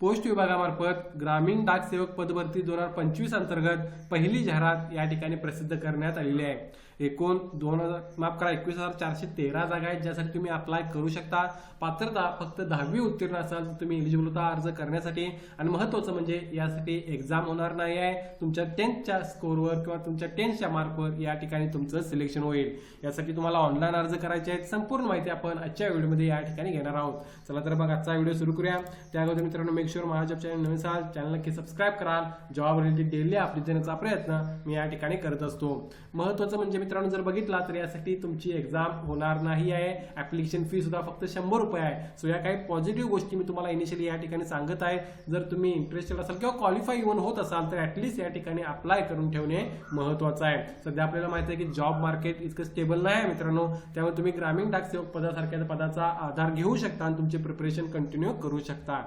Post विभागामार्फत ग्रामीण डाक सेवक पदभरती दोन हजार पंचवीस अंतर्गत पहिली जाहिरात या ठिकाणी प्रसिद्ध करण्यात आलेली आहे. एकूण दोन हजार माफ करा एकवीस हजार चारशे तेरा जागा आहेत ज्यासाठी तुम्ही अप्लाय करू शकता. पात्रता फक्त दहावी उत्तीर्ण असाल तर तुम्ही एलिजिबल होता अर्ज करण्यासाठी आणि महत्त्वाचं म्हणजे यासाठी एक्झाम होणार नाही आहे. तुमच्या टेन्थच्या स्कोरवर किंवा तुमच्या टेन्थच्या मार्कवर या ठिकाणी तुमचं सिलेक्शन होईल. यासाठी तुम्हाला ऑनलाईन अर्ज करायचे आहेत. संपूर्ण माहिती आपण आजच्या व्हिडिओमध्ये या ठिकाणी घेणार आहोत. चला तर मग आजचा व्हिडिओ सुरू करूया. त्या अगोदर मित्रांनो मेक शुअर महाजॉब चॅनल नवीन असाल चॅनल नक्की सबस्क्राईब कराल. जॉब रिलेटेड डेली अपडेट देण्याचा प्रयत्न मी या ठिकाणी करत असतो. महत्त्वाचं म्हणजे मित्रांनो जर बघितला तर यासाठी तुमची एक्झाम होणार नाही आहे. ऍप्लिकेशन फी सुद्धा फक्त शंभर रुपये आहे. सो या काही पॉझिटिव्ह गोष्टी मी तुम्हाला इनिशियली या ठिकाणी सांगत आहे. जर तुम्ही इंटरेस्टेड असाल किंवा क्वालिफाय इव्हन होत असाल तर ऍटलीस्ट या ठिकाणी अप्लाय करून ठेवणे महत्त्वाचं आहे. सध्या आपल्याला माहिती आहे की जॉब मार्केट इतकं स्टेबल नाही आहे मित्रांनो. त्यामुळे तुम्ही ग्रामीण डाक सेवक पदासारख्या पदाचा आधार घेऊ शकता आणि तुमचे प्रिपरेशन कंटिन्यू करू शकता.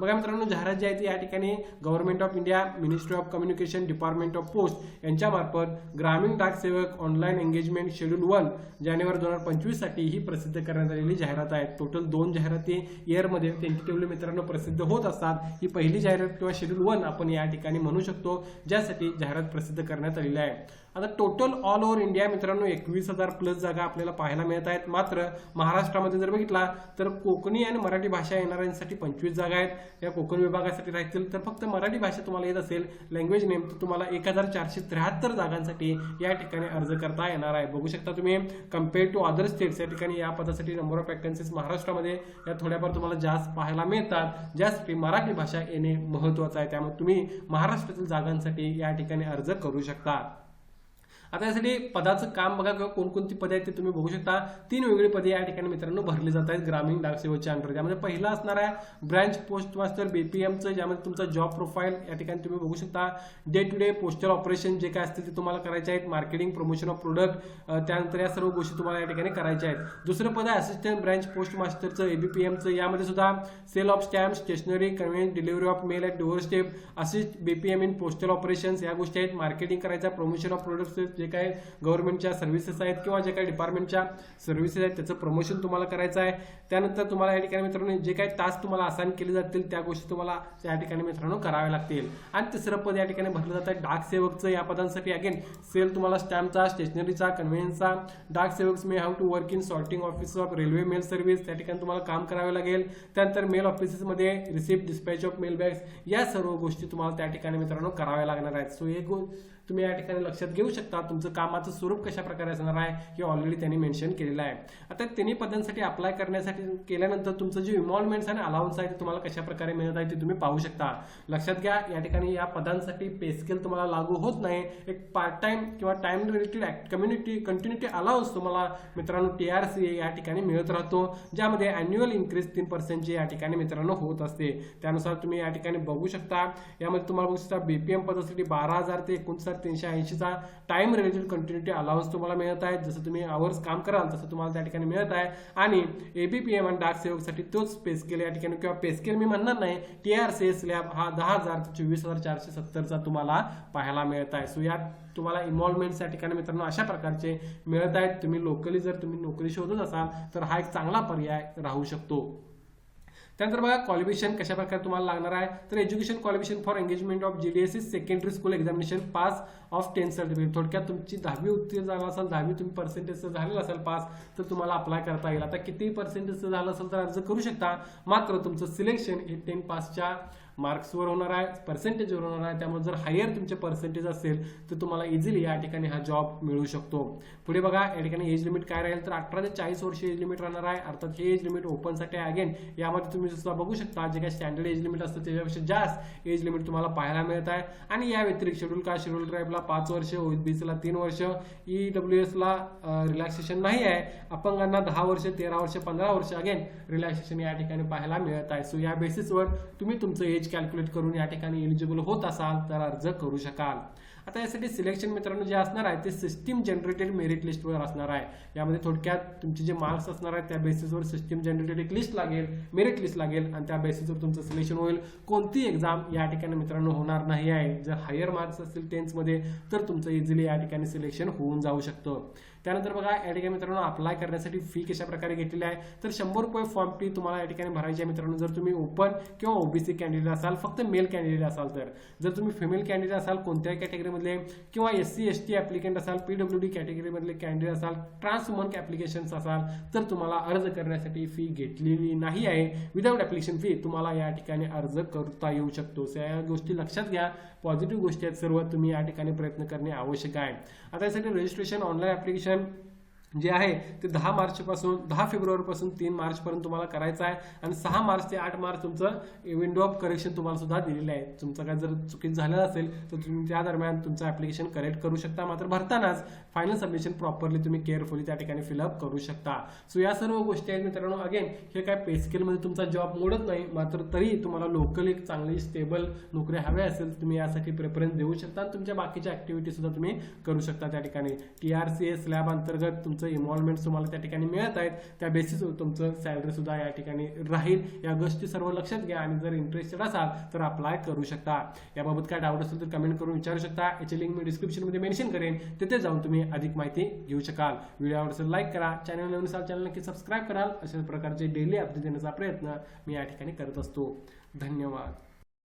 बघा मित्रांनो जाहिरात जी आहे ती या ठिकाणी government of India ministry of communication department of post यांच्यामार्फत ग्रामीण डाक सेवक ऑनलाईन एंगेजमेंट शेड्यूल वन जानेवारी दोन हजार पंचवीससाठी ही प्रसिद्ध करण्यात आलेली जाहिरात आहे. टोटल दोन जाहिराती इयरमध्ये टेंटेटिव्हली मित्रांनो प्रसिद्ध होत असतात. ही पहिली जाहिरात किंवा शेड्यूल वन आपण या ठिकाणी म्हणू शकतो ज्यासाठी जाहिरात प्रसिद्ध करण्यात आलेली आहे. आता टोटल ऑल ओव्हर इंडिया मित्रांनो एकवीस हजार प्लस जागा आपल्याला पाहायला मिळत आहेत. मात्र महाराष्ट्रामध्ये जर बघितला तर कोकणी आणि मराठी भाषा येणाऱ्यांसाठी पंचवीस जागा आहेत. या कोकण विभागासाठी राहतील तर फक्त मराठी भाषा तुम्हाला येत असेल लँग्वेज नेम तर तुम्हाला एक हजार चारशे त्र्याहत्तर जागांसाठी या ठिकाणी अर्ज करता येणार आहे. बघू शकता तुम्ही कंपेअर टू अदर स्टेट्स या ठिकाणी या पदासाठी नंबर ऑफ वॅकन्सीज महाराष्ट्रामध्ये या थोड्याफार तुम्हाला जास्त पाहायला मिळतात. ज्यासाठी मराठी भाषा येणे महत्वाचं आहे. त्यामुळे तुम्ही महाराष्ट्रातील जागांसाठी या ठिकाणी अर्ज करू शकता. आता यासाठी पदाचं काम बघा किंवा कोणकोणती पदे आहेत ते तुम्ही बघू शकता. तीन वेगळी पदे या ठिकाणी मित्रांनो भरली जात आहेत ग्रामीण डाक सेवेच्या अंडर. त्यामध्ये पहिला असणार आहे ब्रँच पोस्ट मास्टर बीपीएमचं ज्यामध्ये तुमचा जॉब प्रोफाईल या ठिकाणी तुम्ही बघू शकता. Day to day postal operation जे काय असतील ते तुम्हाला करायचे आहेत. मार्केटिंग प्रमोशन ऑफ प्रोडक्ट त्यानंतर या सर्व गोष्टी तुम्हाला या ठिकाणी करायच्या आहेत. दुसरं पद आहे असिस्टंट ब्रँच पोस्ट मास्टरचं एबीपीएमचं यामध्ये सुद्धा sale of stamp stationery convenient delivery of mail at doorstep assist BPM in postal operations या गोष्टी आहेत. मार्केटिंग करायचं प्रमोशन ऑफ प्रोडक्ट्स जे काय गव्हर्नमेंटच्या सर्व्हिसेस आहेत किंवा जे काही डिपार्टमेंटच्या सर्व्हिसेस आहेत त्याचं प्रमोशन तुम्हाला करायचं आहे. त्यानंतर तुम्हाला या ठिकाणी मित्रांनो जे काही टास्क तुम्हाला असाइन केले जातील त्या गोष्टी तुम्हाला या ठिकाणी मित्रांनो कराव्या लागतील. आणि तिसरं पद या ठिकाणी भरलं जात आहे डाक सेवकचं. या पदांसाठी अगेन सेल तुम्हाला स्टॅम्पचा स्टेशनरीचा कन्व्हेन्सचा डाक sevaks may have to work in sorting office of railway mail service त्या ठिकाणी तुम्हाला काम करावे लागेल. त्यानंतर मेल ऑफिसेसमध्ये receipt dispatch of mail bags या सर्व गोष्टी तुम्हाला त्या ठिकाणी मित्रांनो कराव्या लागणार आहेत. सो एक तुम्ही या ठिकाणी लक्षात घेऊ शकता तुमचं कामाचं स्वरूप कशा प्रकारे असणार आहे हे ऑलरेडी त्यांनी मेन्शन केलेलं आहे. आता तिन्ही पदांसाठी अप्लाय करण्यासाठी केल्यानंतर तुमचं जे इन्व्हॉल्वमेंट्स आणि अलाउन्स आहे ते तुम्हाला कशा प्रकारे मिळत आहे ते तुम्ही पाहू शकता. लक्षात घ्या या ठिकाणी या पदांसाठी पे स्केल तुम्हाला लागू होत नाही. एक पार्ट टाइम किंवा time related community continuity allowance तुम्हाला मित्रांनो टी आर सी या ठिकाणी मिळत राहतो ज्यामध्ये अॅन्युअल इन्क्रीज तीन पर्सेंटची या ठिकाणी मित्रांनो होत असते. त्यानुसार तुम्ही या ठिकाणी बघू शकता. यामध्ये तुम्हाला बघू शकता बीपीएम पदासाठी बारा हजार ते एकोणसाठ तीनशे ऐंशीचा टाइम रिलेटेड कंटिन्युटी अलाउन्स तुम्हाला मिळत आहे. जसं तुम्ही आवर्स काम कराल तसं तुम्हाला त्या ठिकाणी मिळत आहे. आणि एबीपीएम आणि डाक सेवकसाठी तोच पेस्केल या ठिकाणी किंवा पेस्केल मी म्हणणार नाही T R C S lab हा दहा हजार ते चोवीस हजार चारशे सत्तरचा तुम्हाला पाहायला मिळत आहे. सो यात तुम्हाला इन्व्हॉल्वमेंट या ठिकाणी मित्रांनो अशा प्रकारचे मिळत आहेत. तुम्ही लोकली जर तुम्ही नोकरी शोधत असाल तर हा एक चांगला पर्याय राहू शकतो. त्यानंतर बघा क्वालिफिकेशन कशा प्रकारे तुम्हाला लागणार आहे? तर education qualification for engagement of GDSC secondary school examination pass of tenth certificate थोडक्यात तुमची दहावी उत्तीर्ण झाला असेल दहावी तुम्ही पर्सेंटेज झालेलं असेल पास तर तुम्हाला अप्लाय करता येईल. आता किती पर्सेंटेजचं झालं असेल तर अर्ज करू शकता. मात्र तुमचं सिलेक्शन हे टेन पासच्या मार्क्सवर होणार आहे पर्सेंटेजवर होणार आहे. त्यामुळे जर हायर तुमचे पर्सेंटेज असेल तर तुम्हाला इझिली या ठिकाणी हा जॉब मिळू शकतो. पुढे बघा या ठिकाणी एज लिमिट काय राहील? तर अठरा ते चाळीस वर्ष एज लिमिट राहणार आहे. अर्थात हे एज लिमिट ओपनसाठी अगेन यामध्ये तुम्ही सुद्धा बघू शकता जे काही स्टँडर्ड एज लिमिट असतं त्याच्यापेक्षा जास्त एज लिमिट तुम्हाला पाहायला मिळत आहे. आणि या व्यतिरिक्त शेड्यूल का शेड्यूल ट्राईबला पाच वर्ष ओबीसीला तीन वर्ष ई डब्ल्यू एसला रिलॅक्सेशन नाही आहे. अपंगांना दहा वर्ष तेरा वर्ष पंधरा वर्ष अगेन रिलॅक्सेशन या ठिकाणी पाहायला मिळत आहे. सो या बेसिसवर तुम्ही तुमचं एज कॅल्क्युलेट करून या ठिकाणी एलिजिबल होत असाल तर अर्ज करू शकाल. आता यासाठी सिलेक्शन मित्रांनो जे असणार आहे ते सिस्टीम जनरेटेड मेरिट लिस्टवर असणार आहे. यामध्ये थोडक्यात तुमचे जे मार्क्स असणार आहेत त्या बेसिसवर सिस्टीम जनरेटेड एक लिस्ट लागेल मेरिट लिस्ट लागेल आणि त्या बेसिसवर तुमचं सिलेक्शन होईल. कोणती एक्झाम या ठिकाणी मित्रांनो होणार नाही आहे? जर हायर मार्क्स असतील टेन्थमध्ये तर तुमचं इझिली या ठिकाणी सिलेक्शन होऊन जाऊ शकतं. त्यानंतर बघा या ठिकाणी मित्रांनो अप्लाय करण्यासाठी फी कशा प्रकारे घेतलेली आहे? तर शंभर रुपये फॉर्म फी तुम्हाला या ठिकाणी भरायची आहे मित्रांनो. जर तुम्ही ओपन किंवा ओबीसी कॅन्डिडेट असाल फक्त मेल कॅन्डिडेट असाल तर. जर तुम्ही फिमेल कॅन्डिडेट असाल कोणत्याही कॅटेगरीमधले किंवा S C S T applicant असाल पीडब्ल्यू डी कॅटेगरीमधले कॅन्डिडेट असाल ट्रान्सवुमन ॲप्लिकेशन्स असाल तर तुम्हाला अर्ज करण्यासाठी फी घेतलेली नाही आहे. विदाऊट ॲप्लिकेशन फी तुम्हाला या ठिकाणी अर्ज करता येऊ शकतो. या गोष्टी लक्षात घ्या. पॉझिटिव्ह गोष्टी आहेत सर्व. तुम्ही या ठिकाणी प्रयत्न करणे आवश्यक आहे. आता यासाठी रजिस्ट्रेशन ऑनलाईन ॲप्लिकेशन जे आहे ते दहा मार्चपासून दहा फेब्रुवारीपासून तीन मार्चपर्यंत तुम्हाला करायचं आहे. आणि सहा मार्च ते आठ मार्च तुमचं विंडो ऑफ करेक्शन तुम्हाला सुद्धा दिलेलं आहे. तुमचं काय जर चुकीत झालेलं असेल तर तुम्ही त्या दरम्यान तुमचं ॲप्लिकेशन करेक्ट करू शकता. मात्र भरतानाच फायनल सबमिशन प्रॉपरली तुम्ही केअरफुली त्या ठिकाणी फिलअप करू शकता. सो या सर्व गोष्टी आहेत मित्रांनो. अगेन हे काय पेस्केलमध्ये तुमचा जॉब मोडत नाही मात्र तरी तुम्हाला लोकल एक चांगली स्टेबल नोकरी हव्या असेल तुम्ही यासाठी प्रेफरन्स देऊ शकता. आणि तुमच्या बाकीच्या ऍक्टिव्हिटी सुद्धा तुम्ही करू शकता त्या ठिकाणी. T R C S lab अंतर्गत तुमचं इन्व्हॉल्वमेंट तुम्हाला त्या ठिकाणी मिळत आहेत त्या बेसिसवर तुमचं सॅलरी सुद्धा या ठिकाणी राहील. या गोष्टी सर्व लक्षात घ्या आणि जर इंटरेस्टेड असाल तर अप्लाय करू शकता. याबाबत काय डाऊट असेल तर कमेंट करून विचारू शकता. याची लिंक मी डिस्क्रिप्शनमध्ये मेन्शन करेन. तिथे जाऊन तुम्ही अधिक माहिती घेऊ शकाल. व्हिडिओ आवडसेल लाईक करा. चॅनल नवीन असाल चॅनल नक्की सबस्क्राईब कराल. अशा प्रकारचे डेली अपडेट देण्याचा प्रयत्न मी या ठिकाणी करत असतो. धन्यवाद.